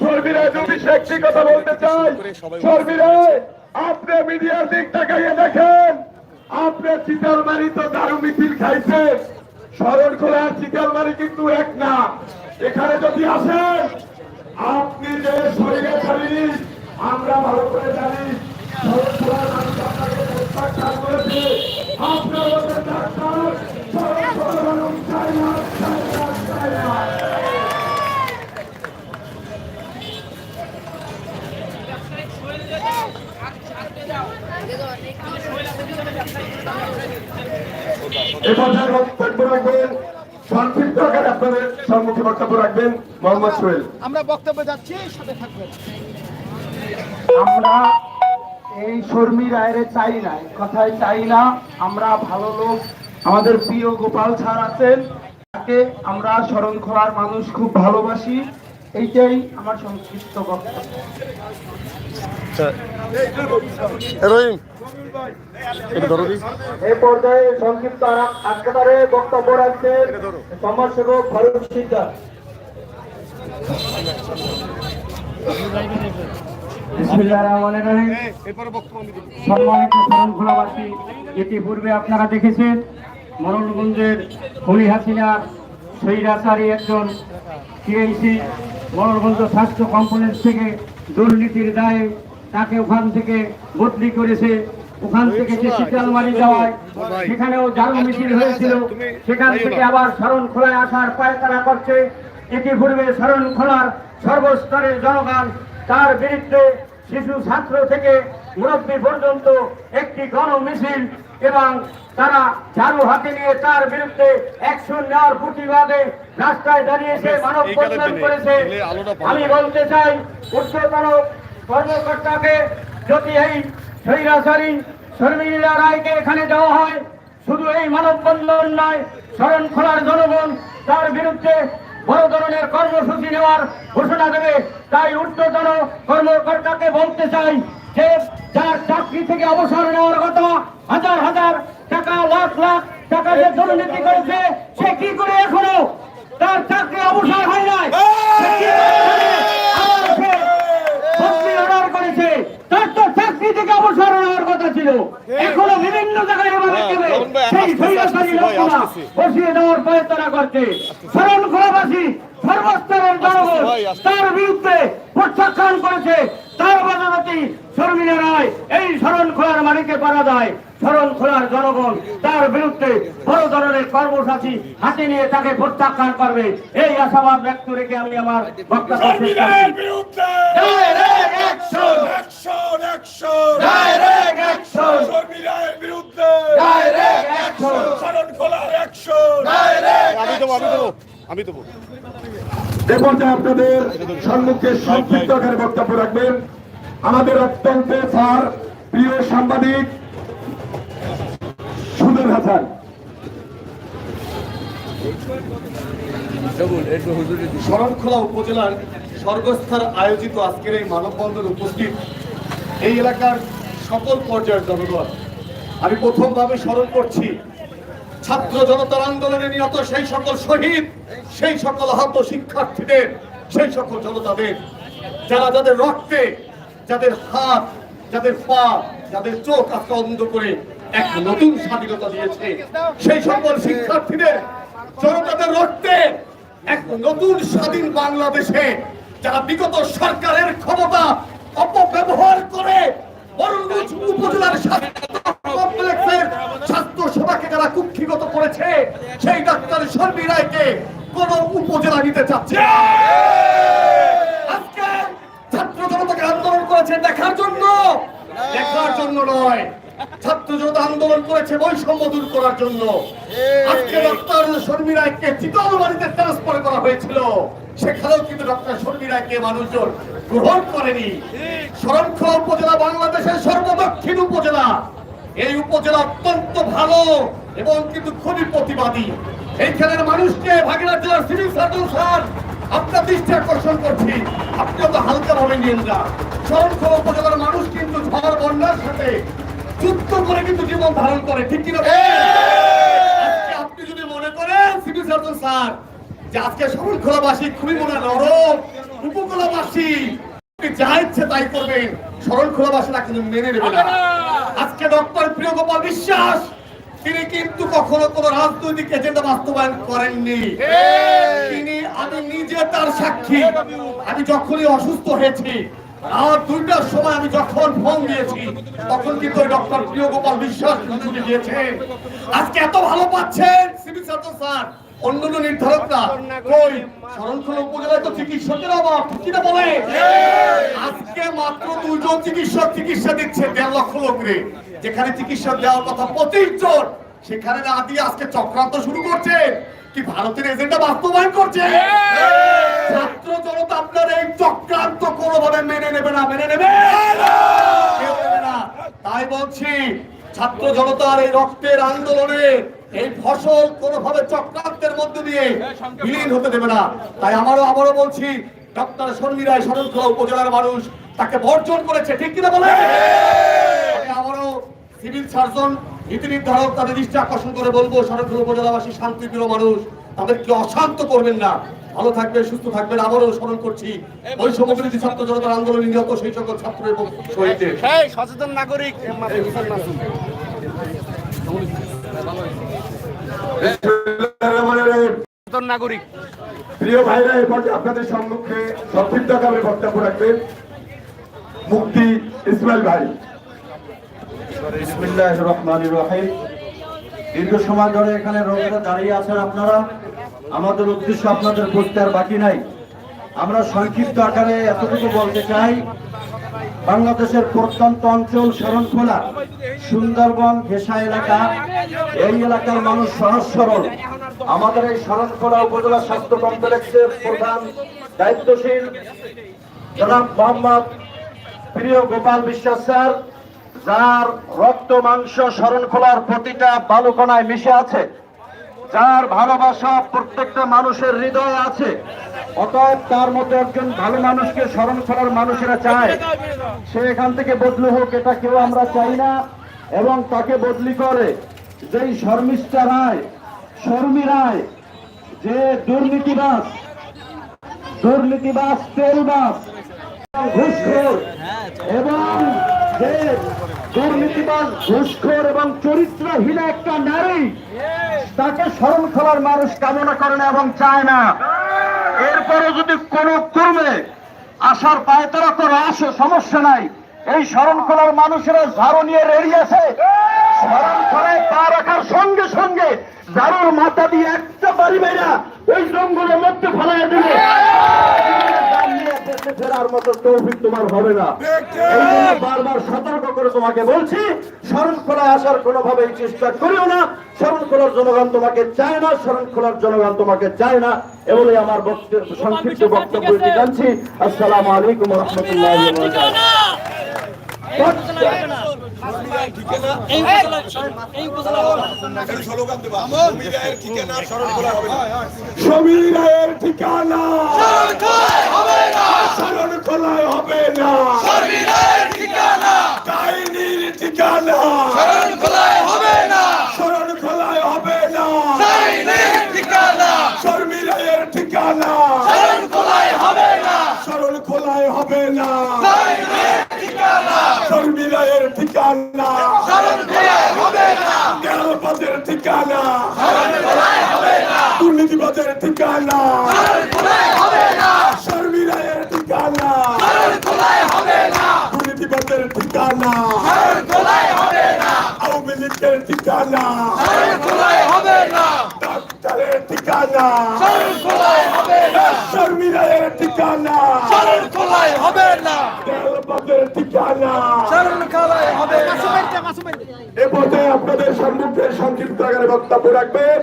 শর্মিরা যদি একটি কথা বলতে চাই শর্মিরা আপনি মিডিয়ার দিক তাকাইয়ে দেখেন আপনি চিতালমারি তো দারু মিছিল খাইছেন শরণ খোলা চিতালমারি কিন্তু এক না। এখানে যদি আসেন আপনি যে শরীরে শারীরিক আমরা ভালো করে জানি শরণ মানুষ আপনাকে প্রত্যাখ্যান করেছে। আপনার মধ্যে ডাক্তার মানুষ চায় না চায় না এ পর্যায়ে বক্তব্য রাখবেন আপনাদের সম্মুখে বক্তব্য রাখবেন মোহাম্মদ সোহেল। আমরা বক্তব্যে যাচ্ছি সাথে থাকবেন। আমরা এই শর্মী রায়ের চাই না কথায় চাই না। আমরা ভালো লোক আমাদের প্রিয় গোপাল স্যার আছেন। তাকে আমরা স্মরণ করার মানুষ খুব ভালোবাসি। এইটাই আমার সংক্ষিপ্ত বক্তব্য। রহিম। এটা এই পর্যায়ে সংক্ষিপ্ত আকারে বক্তব্য রাখছেন সমাজসেবক ফারুক সিদ্দার বিসমিল্লাহির রহমানির রহিম। সম্মানিত শরণখোলাবাসী ইতিপূর্বে আপনারা দেখেছেন মনোরগঞ্জের হলি হাসিনার সৈরাচারী একজন টিএইসি মনোরগঞ্জ স্বাস্থ্য কম্পোনেন্স থেকে দুর্নীতির দায়ে তাকে ওখান থেকে বদলি করেছে। ওখান থেকে যে শীতলমারি যাওয়ায় সেখানেও জারু মিছিল হয়েছিল। সেখান থেকে আবার শরণ খোলায় আসার পায়তারা করছে। এটি ইতিপূর্বে শরণ খোলার সর্বস্তরের জনগণ। তার বিরুদ্ধে শিশু ছাত্র থেকে মুরব্বী পর্যন্ত একটি গণ মিছিল এবং তারা ঝাড়ু হাতে নিয়ে তার biruddhe অ্যাকশন নেওয়ার প্রতিবাদে রাস্তায় দাঁড়িয়েছে মানব বন্ধন করেছে। আমি বলতে চাই উচ্চতর কর্মকর্তাকে যদি এই স্বৈরাচারী শর্মিলা রায়কে এখানে দেওয়া হয় শুধু এই মানব মানববন্ধন নয় শরণ খোলার জনগণ তার বিরুদ্ধে বড় ধরনের কর্মসূচি নেওয়ার ঘোষণা দেবে। তাই ঊর্ধ্বতন কর্মকর্তাকে বলতে চাই যে যার চাকরি থেকে অবসর নেওয়ার কথা হাজার হাজার টাকা লাখ লাখ টাকা যে দুর্নীতি করেছে সে কি করে এখনও তার চাকরি অবসর হয় নাই? করেছে? তার তো চাকরি থেকে অবসর নেওয়ার কথা ছিল। এখনও বিভিন্ন জায়গায় লোকগুলা বসিয়ে দেওয়ার প্রয়ত্ন করছে। সর্বস্তরের জনগণ তার বিরুদ্ধে প্রত্যাখ্যান করেছে। তার বাজারতি শর্মিলা রায় এই শরণ খোলার মালিকে পারা দেয় শরণ খোলার জনগণ তার বিরুদ্ধে বড় ধরনের কর্মসূচি হাতে নিয়ে তাকে প্রত্যাখ্যান করবে। এই আশাবাদ ব্যক্ত রেখে আমি আমার বক্তব্য শেষ! আমি দেবো আপনাদের সম্মুখে সংক্ষিপ্ত আকারে বক্তব্য রাখবেন। আমাদের অত্যন্ত স্যার, প্রিয় সাংবাদিক সুন্দর হাসান। শরণখোলা উপজেলার সর্বস্থার আয়োজিত আজকের এই মানববন্ধন উপস্থিত এই এলাকার সকল পর্যায়ের জনগণ। আমি প্রথমভাবে স্মরণ করছি, ছাত্র জনতার আন্দোলনে নিহত সেই সকল শহীদ, সেই সকল আহত শিক্ষার্থীদের, সেই সকল জনতাদের, যারা যাদের রক্তে যাদের হাত, যাদের পা, যাদের চোখ আজকে অন্ধ করে এক নতুন স্বাধীনতা দিয়েছে। সেই সকল শিক্ষার্থীদের জনতাদের রক্তে এক নতুন স্বাধীন বাংলাদেশে যারা বিগত সরকারের ক্ষমতা অপব্যবহার করে উপজেলার কমপ্লেক্সের স্বাস্থ্য সেবাকে যারা কুক্ষিগত করেছে, সেই ডাক্তার শর্মী রায়কে কোন উপজেলা নিতে চাচ্ছে আজকে ছাত্র জনতাকে করেছে দেখার জন্য। দেখার জন্য নয়। ছাত্র জনতা আন্দোলন করেছে বৈষম্য দূর করার জন্য। আজকে ডক্টর শর্মী রায়কে চিতলবাড়িতে ট্রান্সফার করা হয়েছিল। সেখানেও কিন্তু ডক্টর শর্মী রায়কে মানুষজন গ্রহণ করেনি। শরণখোলা উপজেলা বাংলাদেশের সর্বদক্ষিণ উপজেলা। এই উপজেলা অত্যন্ত ভালো এবং কিন্তু খুবই প্রতিবাদী। এইখানের মানুষকে ভাগিনার জেলার সিভিল সার্জন স্যার আপনার দৃষ্টি আকর্ষণ করছি। আপনি তো হালকা ভাবে নিয়েন না। শরণখোলা উপজেলার মানুষ কিন্তু ঝড় বন্যার সাথে যুদ্ধ করে কিন্তু জীবন ধারণ করে। ঠিক কিনা? আপনি যদি মনে করেন সিভিল সার্জন স্যার যে আজকে শরণখোলাবাসী খুবই মনে নরম উপকূলবাসী আপনি যা ইচ্ছে তাই করবেন। শরণখোলাবাসীরা কিন্তু মেনে নেবে না। আজকে ডক্টর প্রিয় গোপাল বিশ্বাস তিনি কিন্তু কখনো কোন রাজনৈতিক এজেন্ডা বাস্তবায়ন করেননি। তিনি আমি নিজে তার সাক্ষী। আমি যখনই অসুস্থ হয়েছি রাত দুইটার সময় আমি যখন ফোন দিয়েছি তখন কিন্তু ডক্টর প্রিয় গোপাল বিশ্বাস ছুটি দিয়েছেন আজকে এত ভালো পাচ্ছেন সিভিল সার্জন স্যার অন্যান্য নির্ধারকরা। কই? শরণখোলা উপজেলায় তো চিকিৎসকের অভাব ঠিক কিনা বলে? আজকে মাত্র দুজন চিকিৎসক চিকিৎসা দিচ্ছে দেড় লক্ষ লোকরে যেখানে চিকিৎসা দেওয়ার কথা পঁচিশ জন সেখানে না দিয়ে আজকে চক্রান্ত শুরু করছে। কি ভারতের এজেন্ডা বাস্তবায়ন করছে? ছাত্র জনতা আপনার এই চক্রান্ত কোনোভাবে মেনে নেবে না মেনে নেবে? না। তাই বলছি ছাত্র জনতার এই রক্তের আন্দোলনে এই ফসল কোনোভাবে চক্রান্তের মধ্যে দিয়ে বিলীন হতে দেবে না। তাই আমারও আবারও বলছি ডক্টর শর্মিরায় শরণখোলা উপজেলার মানুষ তাকে বর্জন করেছে ঠিক কিনা বলে সিভিল সার্জন নীতি নির্ধারক তাদের দৃষ্টি আকর্ষণ করে বলব শরণখোলা উপজেলাবাসী শান্তিপ্রিয় মানুষ তাদেরকে অশান্ত করবেন না। ভালো থাকবেন সুস্থ থাকবেন আবারও স্মরণ করছি ওই সমবিরোধী ছাত্র জনতার আন্দোলনে নিহত সেই সকল ছাত্র এবং শহীদদের। এই সচেতন নাগরিক নাগরিক। প্রিয় ভাইরা এ পর্যায়ে আপনাদের সম্মুখে সংক্ষিপ্ত বক্তব্য রাখবেন মুক্তি ইসমাইল ভাই। বিসমিল্লাহির রহমানির রহিম। দীর্ঘ সময় ধরে এখানে রোগীরা দাঁড়িয়ে আছেন আপনারা। আমাদের উদ্দেশ্য আপনাদের বুঝতে আর বাকি নাই। আমরা সংক্ষিপ্ত আকারে এতটুকু বলতে চাই, বাংলাদেশের প্রত্যন্ত অঞ্চল শরণখোলা, সুন্দরবন, ঘেষা এলাকা, এই এলাকার মানুষ সহজ সরল। আমাদের এই শরণখোলা উপজেলা স্বাস্থ্য কমপ্লেক্সের প্রধান দায়িত্বশীল জনাব মোহাম্মদ প্রিয় গোপাল বিশ্বাস স্যার। যার রক্ত মাংস স্মরণ খোলার প্রতিটা বালুকণায় মিশে আছে, যার ভালোবাসা প্রত্যেকটা মানুষের হৃদয়ে আছে, অতএব তার মতো একজন ভালো মানুষকে স্মরণ করার মানুষেরা চায়। সে এখান থেকে বদলি হোক, এটা কেউ আমরা চাই না, এবং তাকে বদলি করে যেই শর্মিষ্ঠা রায়, শর্মী রায়, যে দুর্নীতিবাস দুর্নীতিবাস তেলবাস ঘুষখোর এবং যে দুর্নীতিবাজ, ঘুষখোর এবং চরিত্রহীন একটা নারী। তাকে স্মরণ খোলার মানুষ কামনা করে না এবং চায় না। এরপরে যদি কোনো কর্মে আসার পায়তারা করে আসে, সমস্যা নাই। এই স্মরণ খোলার মানুষেরা ঝাড়ু নিয়ে রেডি আছে। স্মরণ খোলায় পা রাখার সঙ্গে সঙ্গে ঝাড়ুর মাথা দিয়ে একটা বাড়ি মেরা ওই জঙ্গলের মধ্যে ফেলাইয়া দিবে। ফেরার মতো তৌফিক তোমার হবে না। বারবার সতর্ক করে তোমাকে বলছি স্মরণ খোলা আসার কোনোভাবেই চেষ্টা করিও না। স্মরণ খোলার জনগণ তোমাকে চায় না স্মরণ খোলার জনগণ তোমাকে চায় না। এ বলে আমার সংক্ষিপ্ত বক্তব্য জানছি। আসসালামু আলাইকুম রহমতুল্লাহ সমীর রায়ের ঠিকানা শরণ খোলায় হবে না ডাইনির ঠিকানা শরণ খোলায় হবে না শর্মী রায়ের ঠিকানা শরণ খোলায় হবে না শর্মী রায়ের ঠিকানা। দেয়ালবাদের ঠিকানা। দুর্নীতিবাদের ঠিকানা। শর্মী রায়ের ঠিকানা। দুর্নীতিবাদের ঠিকানা। আওয়ামী লীগের ঠিকানা। ডাক্তারের ঠিকানা। শর্মী রায়ের ঠিকানা। দেয়ালবাদের ঠিকানা। এ পর্যায়ে আপনাদের সম্মুখে সংক্ষিপ্ত আকারে বক্তব্য রাখবেন।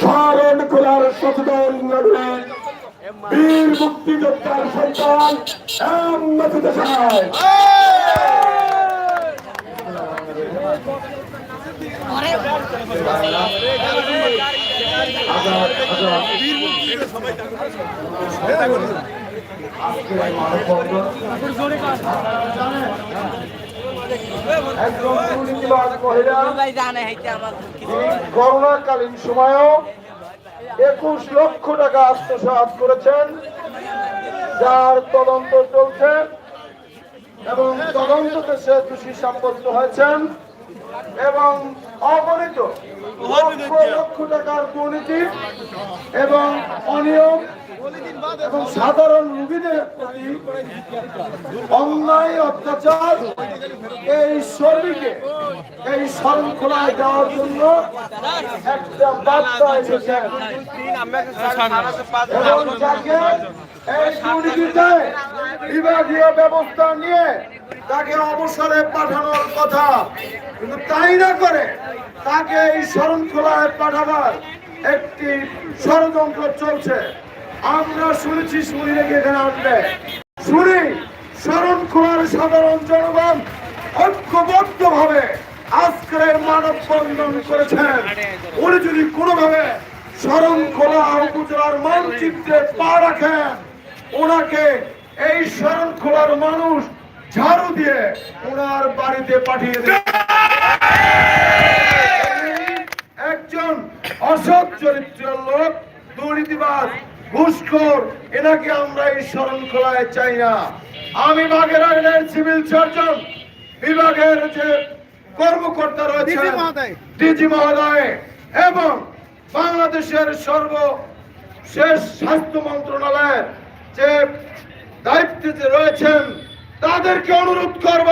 শরণ খোলার সচেতন নাগরিক বীর মুক্তিযোদ্ধার সন্তান করোনাকালীন সময়েও একুশ লক্ষ টাকা আত্মসাৎ করেছেন, যার তদন্ত চলছে এবং তদন্ততে সে দোষী সাব্যস্ত হয়েছেন এবং অগণিত লক্ষ লক্ষ টাকার দুর্নীতি এবং অনিয়ম এবং সাধারণ রোগীদের প্রতি অন্যায় অত্যাচার এই শরীরকে এই শৃঙ্খলায় দেওয়ার জন্য একটা বার্তা এসেছে। এই দুর্নীতিতে বিভাগীয় ব্যবস্থা নিয়ে তাকে অবসরে পাঠানোর কথা, কিন্তু তাই না করে তাকে এই শরণখোলায় পাঠাবার একটি ষড়যন্ত্র চলছে। আমরা শুনেছি শুনি রেখে এখানে আসবে। শুনি শরণখোলার সাধারণ জনগণ ঐক্যবদ্ধ ভাবে আজকের মানব মানববন্ধন করেছেন। উনি যদি কোনোভাবে শরণখোলা উপজেলার মানচিত্রে পা রাখেন, ওনাকে এই শরণখোলার মানুষ ঝাড়ু দিয়ে ওনার বাড়িতে পাঠিয়ে দেবে একজন অসৎ চরিত্রের লোক, দুর্নীতিবাজ ঘুষখোর এনাকে আমরা এই শরণখোলায় চাই না। আমি বাগের আইনের সিভিল সার্জন বিভাগের যে কর্মকর্তা রয়েছে ডিজি মহোদয়। এবং বাংলাদেশের সর্ব শেষ স্বাস্থ্য মন্ত্রণালয়ের যে দায়িত্বে রয়েছেন তাদেরকে অনুরোধ করব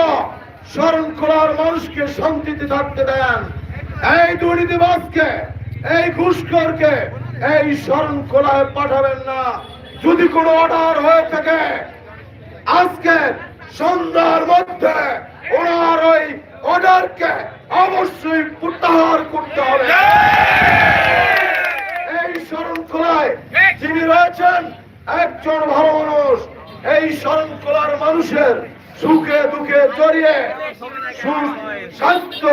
শরণখোলার মানুষকে শান্তিতে থাকতে দেন। এই দুর্নীতিবাজকে এই ঘুষখোরকে এই শরণখোলায় পাঠাবেন না। যদি কোনো অর্ডার হয়ে থাকে আজকে সন্ধ্যার মধ্যে ওনার ওই অর্ডারকে অবশ্যই প্রত্যাহার করতে হবে। এই শরণখোলায় যিনি রয়েছেন একজন ভালো মানুষ। এই শরণখোলার মানুষের সুখে দুঃখে জড়িয়ে সু- স্বাস্থ্য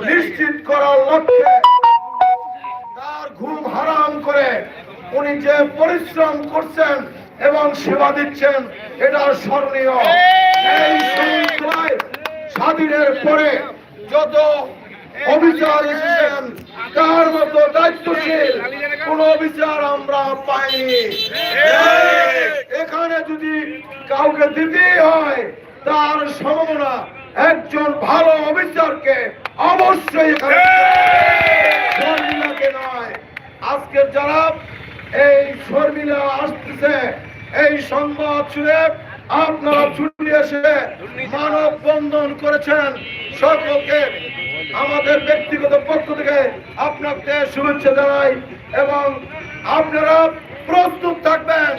নিশ্চিত করার লক্ষ্যে ঘুম হারাম করে উনি যে পরিশ্রম করছেন এবং সেবা দিচ্ছেন এটা স্মরণীয়। এই শৃঙ্খলায় স্বাধীনের পরে যত অবিচার এসেছেন তার মতো দায়িত্বশীল কোন অবিচার আমরা পাইনি। এখানে যদি কাউকে দিতে হয় তার সম্ভাবনা একজন ভালো অবিচারকে অবশ্যই নয় আজকের যারা এই শর্মিলা আসতেছে। এই সংবাদ শুনে আপনারা ছুটি এসে মানব বন্ধন করেছেন। সকলকে আমাদের ব্যক্তিগত পক্ষ থেকে আপনাকে শুভেচ্ছা জানাই এবং আপনারা প্রস্তুত থাকবেন।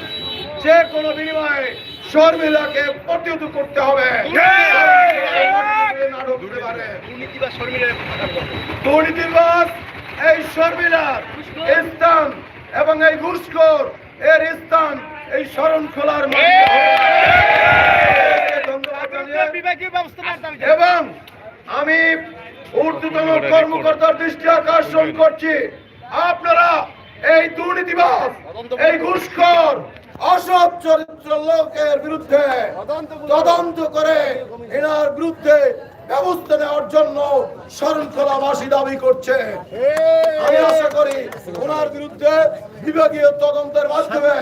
যে কোনো বিনিময়ে শর্মিলাকে প্রতিহত করতে হবে। দুর্নীতিবাদ এই শর্মিলার স্থান এবং এই ঘুষখোর এর স্থান এই শরণ খোলার এবং আমি ঊর্ধ্বতন কর্মকর্তার দৃষ্টি আকর্ষণ করছি। আপনারা এই দুর্নীতিবাদ এই ঘুষখোর অসৎ চরিত্র লোকের বিরুদ্ধে তদন্ত করে এনার বিরুদ্ধে ব্যবস্থা নেওয়ার জন্য শরণখোলাবাসী দাবি করছে। আমি আশা করি ওনার বিরুদ্ধে বিভাগীয় তদন্তের মাধ্যমে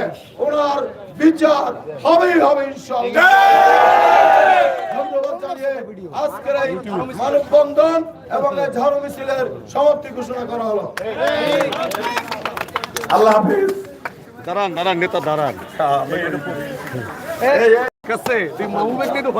ওনার বিচার হবেই হবে ধন্যবাদ জানিয়ে আজকের এই মানববন্ধন এবং এই ঝাড়ু মিছিলের সমাপ্তি ঘোষণা করা হলো। আল্লাহ হাফিজ। দাঁড়ান দাঁড়ান নেতা দাঁড়ান। কাছে তুই মাহবুবের নিয়ে তো